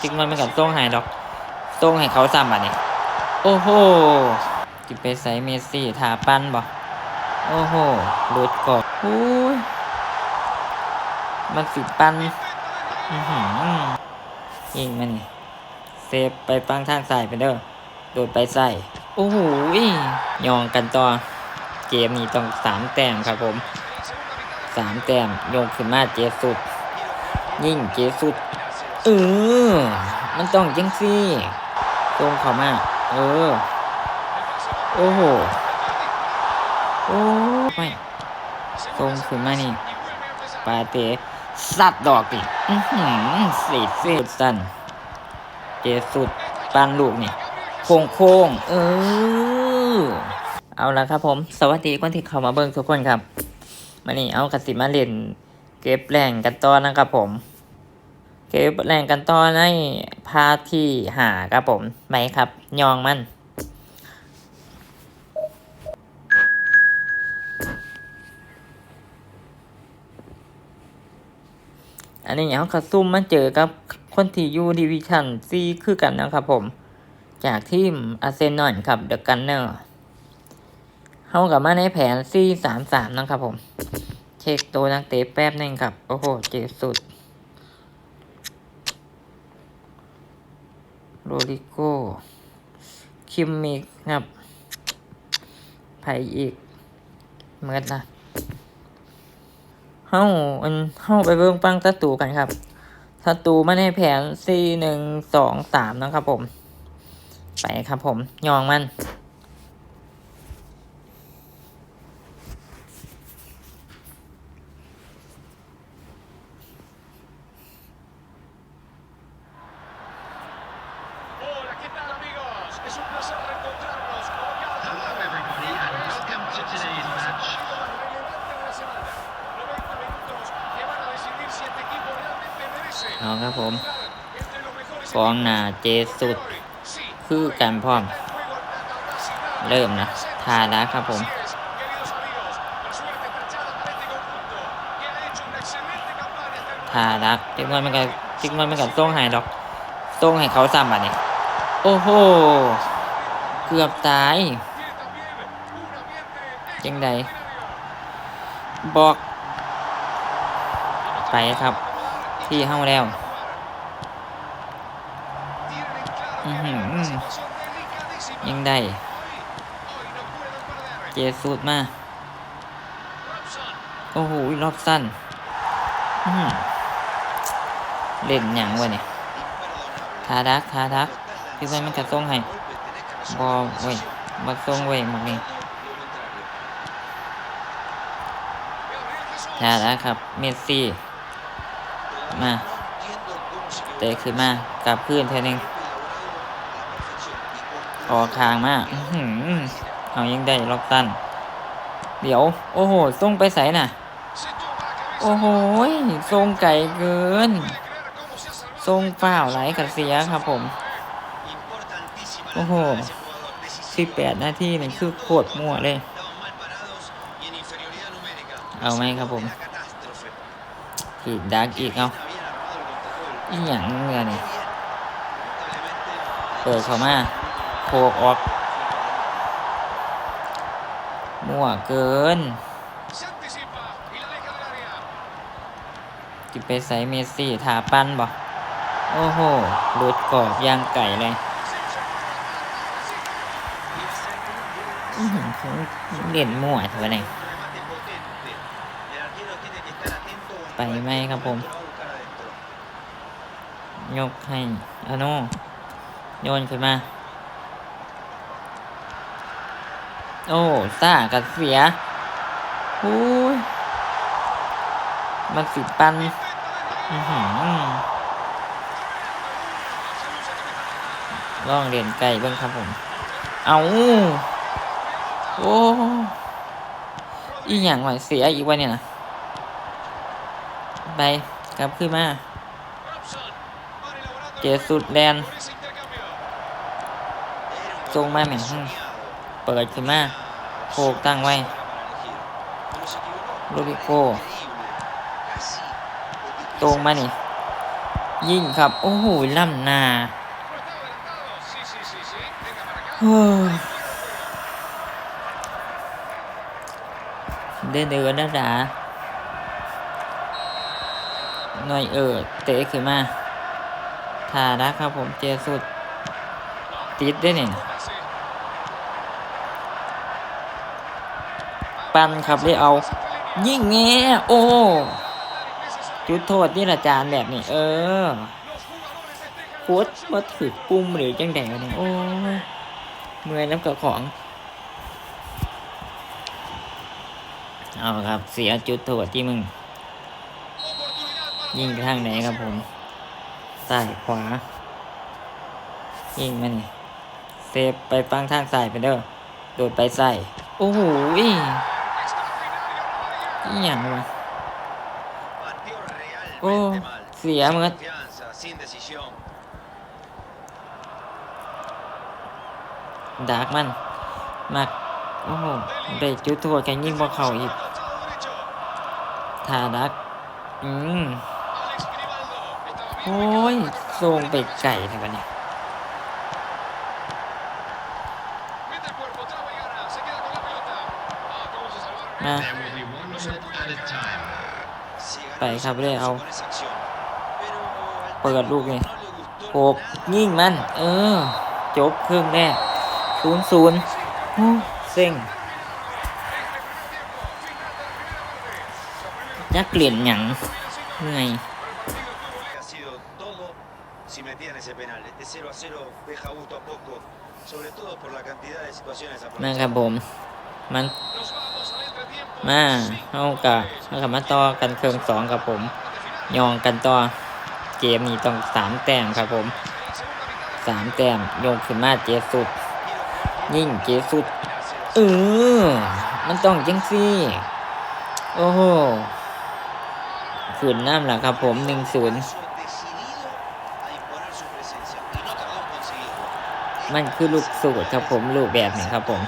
จิกมันไม่กับส่งให้ดอกส่งให้เขาซ้ำบัดนี้ โอ้โหจิไปใส่เมสซี่ทาปั้นบ่โอ้โหหลุดกอกโอ้ยมันสิปั้นอือหือยิงมันเซฟไปฟังทางซ้ายไปเด้อโดดไปใส่โอ้โหยองกันต่อ เกมนี้ต้องสามแต้มครับผมสามแต้มโยกขึ้นมาเจสุด ยิ่งเจสุด เออ มันต้องจังซี่ตรงเขามาเออ โอ้โห โอ้ไม่ตรงขึ้นมานี่ปาเตสัตว์ดอกดิอือหือสีเสียสันเจสุดปันลูกนี่โค้งโค้งเออ เอาละครับผม สวัสดีคนที่เข้ามาเบิ่งทุกคนครับมานี่เอากระสิมาเล่นเก็บแรงกันต่อนะครับผม เก็บแรงกันต่อในพาที่หาครับผมไหมครับ ยองมัน อันนี้เขากระซุ่มมาเจอกับคนที่อยู่ดิวิชั่นซีคือกันนะครับผม จากทีมอาร์เซนอลครับเดอะกันเนอร์เขากับมาในแผนซีสามสามนะครับผม เช็คตัวนักเตะแป๊บหนึงครับ โอ้โห เจ็บสุด โรดิโก้ คิมมิกครับไผอีกเหมือนะเฮ้าอันเฮ้าไปเบิ่งปังศัตรูกันครับศัตรูมาในแผนสี่หนึ่งสองสามนะครับผม ไปครับผม ยองมัน เอาครับผมกองหนาเจสุด คือกันพร้อม เริ่มนะทาแล้วครับผมทาแล้วติ๊กมันม่กับติ๊กมันม่กับต้องหายดอกต้องให้เขาซ้ำอะเนี่ยโอ้โห เกือบตาย ยังไงบอก ไปครับ ที่เฮ้าแล้วยังได้ เจสูดมา โอ้โหรอบสั้นเล่นหยังวะเนี่ยทาดักทาดักพี่เพื่อนมันกระส่งให้บอเว้ยบักส่งเว้ยหมดนี่ Gabriel ทาดักครับ เมสซี่ มาเตะขึ้นมากลับพื้นแทนเองออคางมาเอายังได้ล็อกตัน เดี๋ยว โอ้โหส่งไปใส่น่ะ โอ้โหส่งไก่เกินส่งเป้าไหลกับเสียครับผม โอ้โหสิบแปดนาทีนี่คือโคตรมั่วเลย เอาไหมครับผมขีดดักอีกเอา อีหยังเนี่ยนี่เปิดเข้ามาโคกออกมั่วเกิน Se anticipa y la deja del área. จิไปใส่เมสซี่ทาปั้นบ่โอ้โหหลุดกรอบยางไก่เลยเขาเล่นมั่วเถอะเนี่ย remate potente. El arquero tiene que estar atento a ไปไหมครับผม ยกให้อาโนโยนขึ้นมา โอ้ซ่ากับเสียโอ้ยมันสิปันอื้อหือลองเรียนไก่บ้างครับผม เอาโอ้อีหยังหน่อยเสียอีกวันเนี่ยนะไปกลับขึ้นมา เจสุดแลนทรงมาแหม่งเปิดขึ้นมาโคกตั้งไว้โรดิโก้ตรงมานี่ ยิงครับ โอ้โหล่ำหนา No estaba adelantado. Sí, sí, sí, sí. Venga para acá. โอ้ยเดินเดินนะดาหน่อยเออเตะขึ้นมา ทาดักครับผมเจสุดติดได้เนี่ยปันครับเลยเอา ยิ่งแง่โอ้จุดโทษนี่ละจานแบบนี้ เออ Los jugadores festejan โคตรมาถือปุ่มหรือจังใดวะเนี่ยโอ้ยเมื่อยน้ำกับของเอาครับ เสียจุดโทษที่มึง ยิงไปทางไหนครับผม ซ้ายขวายิงมันเซฟไปฟังทางซ้ายไปเด้อโดดไปใส่โอ้โหอีหยังวะโอ้เสียเมื่อน Confianza, sin decisión. ดากมันมักโอ้โหได้จุดโทษแข่งยิงบ่เข้าอีกทาดัก อืม โอ้ยทรงไป็ดไก่ทำไมเนี่ยนะไปครับเรื่อยเอา เปิดลูกนี่หกยิ่งมัน เออ จบครึ่งแน่ศูนย์ศูนย์เซ็งยักเปลี่ยนหยังไง ese penal. Este 0 a 0 deja gusto a poco, sobre todo por la cantidad de situaciones มาครับผม มัน Nos vamos al entretiempo. มาเอากะเอากะมาต่อกันเครื่องสองครับผม ยองกันต่อ เกมนี้ต้องสามแต้มครับผมสามแต้มโยกขึ้นมาเจสุด ยิ่งเจสุด เออ มันต้องจังซี่ โอ้โหขืนน้ำล่ะครับผมหนึ่งศูนย์ มันคือลูกสูตรครับผมลูกแบบนี้ครับผม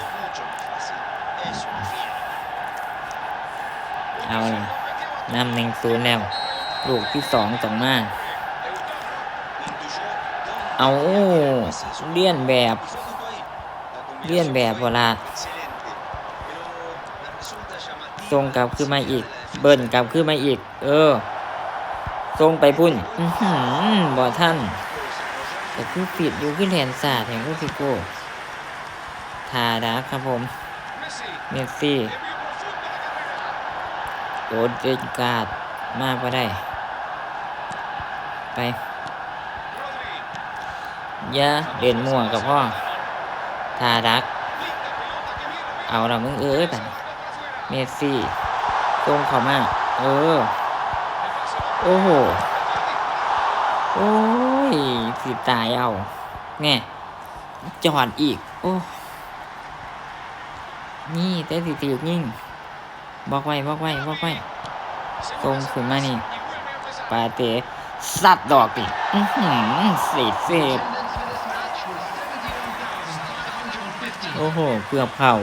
เอาเลยนำหนึ่งศูนย์แล้ว ลูกที่สองต้องมา Intuyó เอาเลี่ยนแบบเลี่ยนแบบเวลา excelente. Pero me resulta llamativa ทรงกลับขึ้นมาอีก เบิ้ลกลับขึ้นมาอีก เออทรงไปพุ่นอือหือบ่ท่าน แต่คือปิดอยู่ขึ้นแทนศาสตร์แห่งอุฟิโกทาดาครับผม เมสซี่โดนเดินกาดมากก็ได้ ไปย่าเล่นมั่วกับพ่อ ทาดัก Linda pelota que viene. เอาละมึงเอ้ยไปเมสซี่ตรงเขามาก เออ โอ้โห โอ้ ยสิตายเอาแง่จอดอีก โอ้นี่แต่สิถือยิ่งบอกไว้บอกไว้บอกไว้ตรงขึ้นมานี่ปาเตะสัตดอกดิอื้อหือเศษเศษโอ้โหเกือบเข่า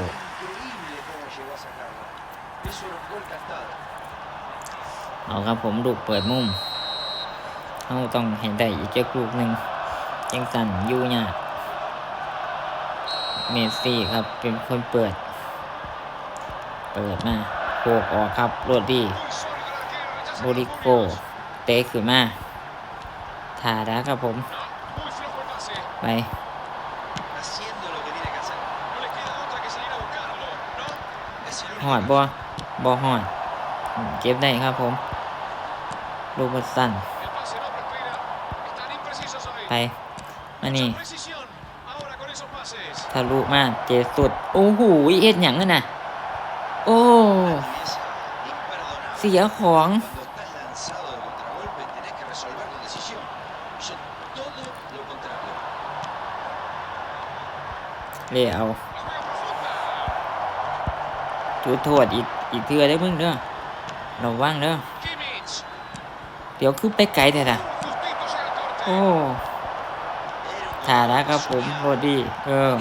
เอาครับผมลูเปิดมุม เขาต้องให้ได้อีกจักลูกหนึ่งจังสันยูเนี่ยากเมสซี่ครับเป็นคนเปิด เปิดมาโคกออกครับโรดดี้โบริโกเตะขึ้นมาทาดาครับผม ไปหอดบอบอหอด เก็บได้ครับผม ลูกบอลสั้น ไป มานี่ Mucha precisión. Ahora con esos pases. ทะลุมาเจสุด โอ้โหเอ็ดหยังนั่นน่ะโอ้ Agudeza imperdonable. เสียของ Cuando estás lanzado de contragolpe tenés que resolver con decisión. Hizo todo lo contrario. เล่เอา La juega profunda. จุดโทษอีกอีกเทือได้อมึงเด้อระวังเด้อ Kimmich. เดี๋ยวคือไปไกลแต่ละ Justito llega el corte. โอ้ Era un ทาดาครับผมโรดี้เออ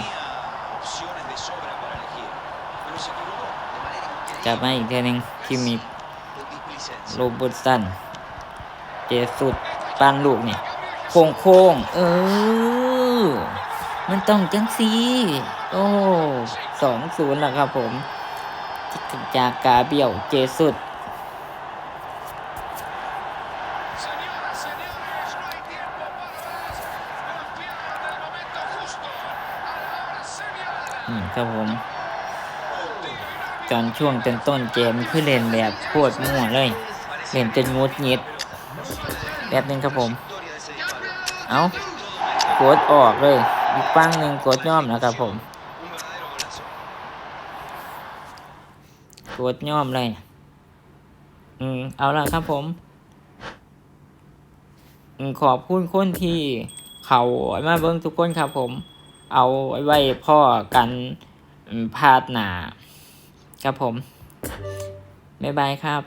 จับมาอีกทือหนึ่งคิมมิธโรเบิร์ตสัน เจสุดปันลูกเนี่ยโค้งโค้งเออ มันต้องจังสีโอ้สองศูนย์แล้วครับผม จากกาเบียวเจสุด ครับผมตอนช่วงต้นต้นเกมคือเล่นแบบโคตรมั่วเลย เล่นจนงดหงิดแบบนึงครับผม เอากดออกเลยอีกฟังหนึ่งกดย่อมนะครับผมกดย่อมเลย อืม เอาละครับผม ขอบคุณคนที่เขามาเบิ้งทุกคนครับผม เอาไว้พ่อกัน พาดหนาครับผม บ๊ายบายครับ